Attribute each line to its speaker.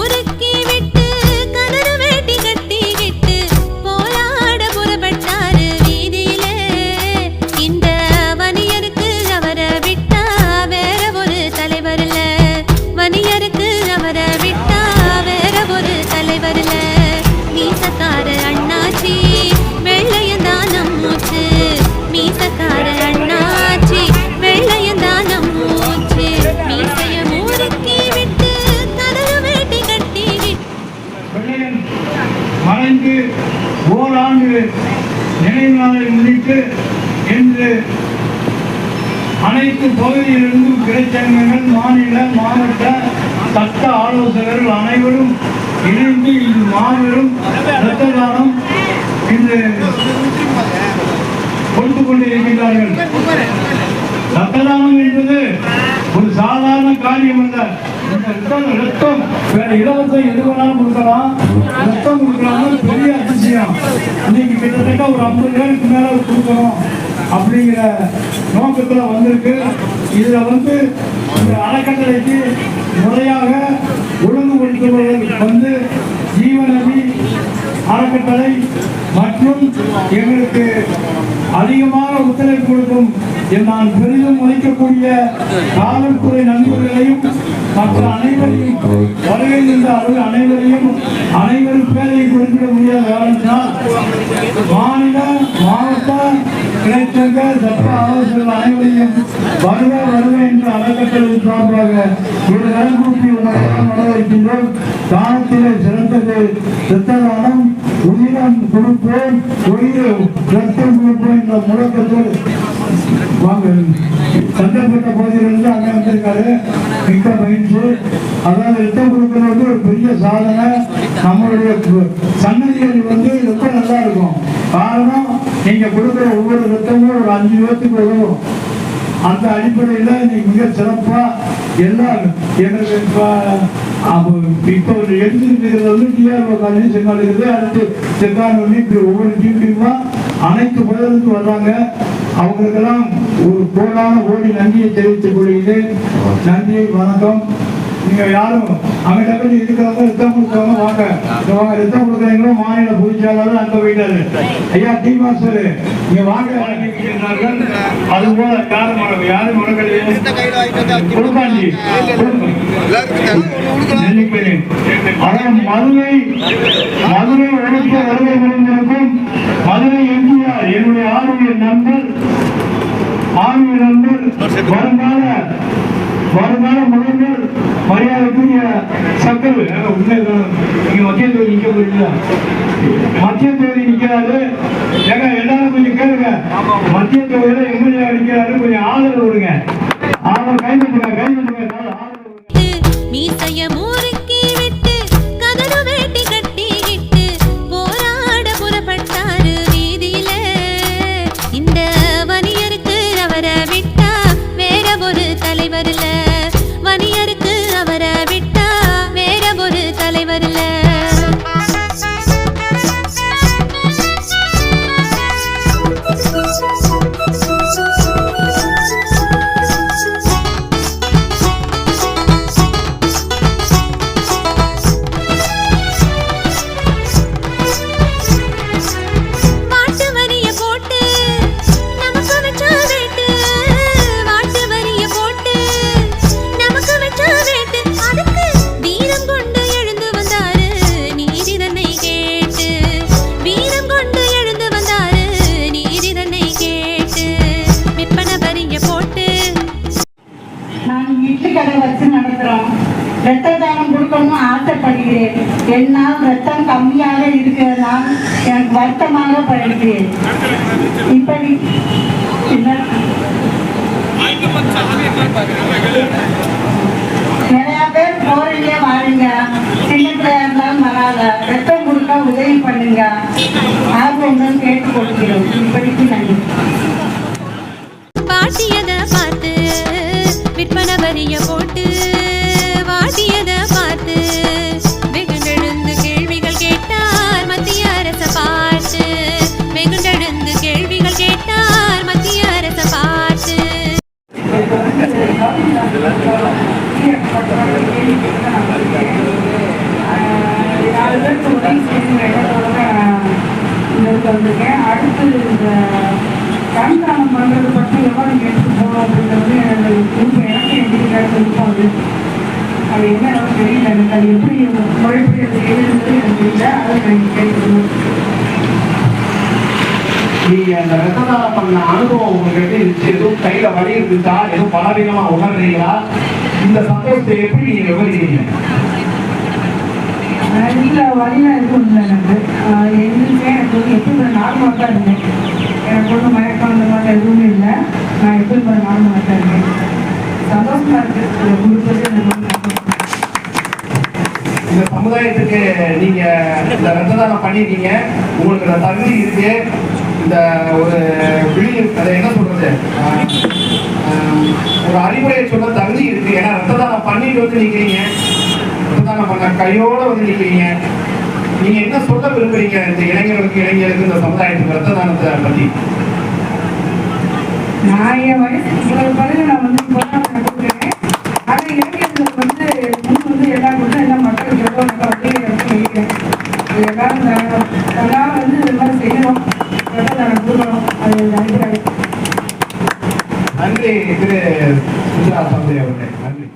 Speaker 1: Nur ஓராண்டு நினைவு நாளை முன்னிட்டு இன்று அனைத்து பகுதியிலிருந்தும் கிளைச்சங்கங்கள் மாநில மாவட்ட சட்ட ஆலோசகர்கள் அனைவரும் இணைந்து இங்கு மாபெரும் ரத்த தானம் இன்று கொடுத்து கொண்டிருக்கின்றார்கள். ரத்த தானம் என்பது ஒரு சாதாரண காரியம் அல்ல இந்த ரத்தம் ரத்தம். வேற இலவசம் எது வேணாலும் கொடுக்கலாம். ரத்தம் கொடுக்கலாம் பெரிய அதிசயம். இன்னைக்கு கிட்டத்தட்ட ஒரு ஐம்பது பேருக்கு மேல கொடுக்கணும் அப்படிங்கிற நோக்கத்துல வந்திருக்கு. இதுல வந்து இந்த அறக்கட்டளைக்கு முறையாக ஒழுங்குபடுத்துபவர்கள் வந்து ஜீவநதி அறக்கட்டளை மற்றும் எங்களுக்கு அதிகமாக ஒத்துழைப்பு கொடுக்கும் நான் பெரிதும் மதிக்கக்கூடிய காவல்துறை நண்பர்களையும் மற்ற அனைவரையும் வருகை இருந்த அவர்கள் அனைவரையும் அனைவரும் பேரையும் குறிப்பிட முடியாத காரணத்தினால் மாநில மாவட்ட கிளைச்சங்க சட்ட ஆலோசகர்கள் அனைவரையும் வருக வருக என்று அறக்கட்டளை சார்பாக இரு நலன்குறிப்பி உங்களிடம் வரவேற்கின்றோம். தானத்திலே சிறந்தது இரத்ததானம் உயிரம் கொடுப்போம் உயிர் ரத்தம் கொடுப்போம் என்ற முழக்கத்தோடு. வாங்க சந்தர்ப்பட்ட பகுதியிலிருந்து அங்கே வந்திருக்காரு. மிக்க மகிழ்ச்சி. அதாவது ரத்தம் கொடுக்கிறது வந்து ஒரு பெரிய சாதனை. நம்மளுடைய சன்னதிகள் வந்து ரொம்ப நல்லா இருக்கும். காரணம் நீங்க கொடுக்குற ஒவ்வொரு ரத்தமும் ஒரு அஞ்சு பேர்த்துக்கு உதவும். அந்த அடிப்படையில் இன்னைக்கு மிக சிறப்பா எல்லாம் எங்களுக்கு இப்போ அப்போ இப்போ ஒரு எழுந்திருக்கிறது வந்து டிஆர்ஓ காலேஜ் செங்கால் இருக்குது அடுத்து செங்கால் இப்படி ஒவ்வொரு டீமுமா அனைத்து பகுதிகளுக்கு வர்றாங்க. அவங்களுக்கெல்லாம் ஒரு கோடான ஓடி நன்றியை தெரிவித்துக் கொள்கிறேன். நன்றி வணக்கம். நீங்க யாரும் அங்கிட்ட இருக்கிறவங்க ரத்தம் கொடுக்கறவங்க வாங்க. வாங்க ரத்தம் கொடுக்குறீங்களோ மாநில பொதுச்செயலாளர் அங்க போயிட்டாரு ஐயா டி மாஸ்டர் இங்க வாங்க. அது போல யாரும் யாரும் முடக்கலையே கொடுப்பாண்டி. நெல்லிப்பேரி மதுரை மதுரை உழைக்க வருகை புரிந்திருக்கும் மதுரை எம்ஜிஆர் என்னுடைய ஆளுநர் நண்பர் ஆளுநர் நண்பர் வருங்கால வருங்கால முதல்வர் மரியாதைக்குரிய சக்கல் உண்மை தொகுதி மத்திய
Speaker 2: தேதி நிற்கிறாரு.
Speaker 3: நான் இட்லி கடை வச்சு நடத்துகிறோம் ரத்த தானம் கொடுக்கணும்னு ஆசைப்படுகிறேன். என்னால் ரத்தம் கம்மியாக இருக்கிறதால் எனக்கு வருத்தமாக படுகிறேன். இப்படி நிறைய பேர் போறீங்க வாருங்க. சின்ன பிள்ளையா இருந்தாலும் வராத ரத்தம் கொடுக்க உதவி பண்ணுங்க. ஆர்வம் கேட்டுக்கொள்கிறோம். இப்படிக்கு நன்றி. அதுதான் பேருக்கு உதவி செய்யுங்க இடத்தோட இங்கே வந்திருக்கேன். அடுத்து இந்த கண்காணம் பண்ணுறது பற்றி எவ்வளோ எடுத்து போகணும் அப்படின்றது எனக்கு விருப்பம் எனக்கு எப்படி விருப்பம் அது. அது என்ன எனக்கு தெரியல. எனக்கு அது எப்படி முறைப்படி அது எழுதுறது எனக்கு தெரியல. அதை நான் கேட்கணும்
Speaker 4: நீங்க அந்த ரத்ததானம் பண்ண அனுபவம் உங்களுக்கு இருந்துச்சு? எதுவும் கையில வலி இருந்துச்சா? எதுவும் பலவீனமா உணர்றீங்களா? இந்த சந்தோஷத்தை எப்படி நீங்க விவரிக்கிறீங்க?
Speaker 3: வீட்டில் வழியெலாம் எதுவும் இல்லை எனக்கு. ஆஹ் எனக்கு வந்து எப்பயும் நார்மலாக தான் இருந்தேன். எனக்கு ஒன்றும் மயக்கம் அந்த மாதிரி எதுவுமே இல்லை. நான் எப்படி ஒரு நார்மலாக தான் இருக்கேன் சந்தோஷமாக இருக்குது குடும்பத்தை
Speaker 4: இந்த சமுதாயத்துக்கு நீங்க இந்த ரத்த தானம் பண்ணிருக்கீங்க உங்களுக்கு இந்த தகுதி இருக்கு. இந்த ஒரு விழி அதை என்ன சொல்றது? ஒரு அறிவுரையை சொல்ல தகுதி இருக்கு. ஏன்னா ரத்த தானம் பண்ணிட்டு வந்து நிக்கிறீங்க. இதுதான் நம்ம கையோடு வந்துருக்கீங்க நீங்க என்ன சொல்ல விரும்புறீங்க? இந்த இளைஞர்களுக்கு இளைஞருக்கு இந்த சமுதாயத்துக்கு ரத்ததானத்தை பத்தி?
Speaker 3: நான் என் வயசு நான் வந்து இப்பதான் கொடுக்குறேன். ஆனா இளைஞர்களுக்கு வந்து முன் வந்து மக்களுக்கு எவ்வளோ நல்லா எல்லாரும் எல்லாம் வந்து இது மாதிரி செய்யணும். ரத்ததானம் அது நன்றி.
Speaker 4: நன்றி திரு சுஜா சம்பதி அவர்களே. நன்றி.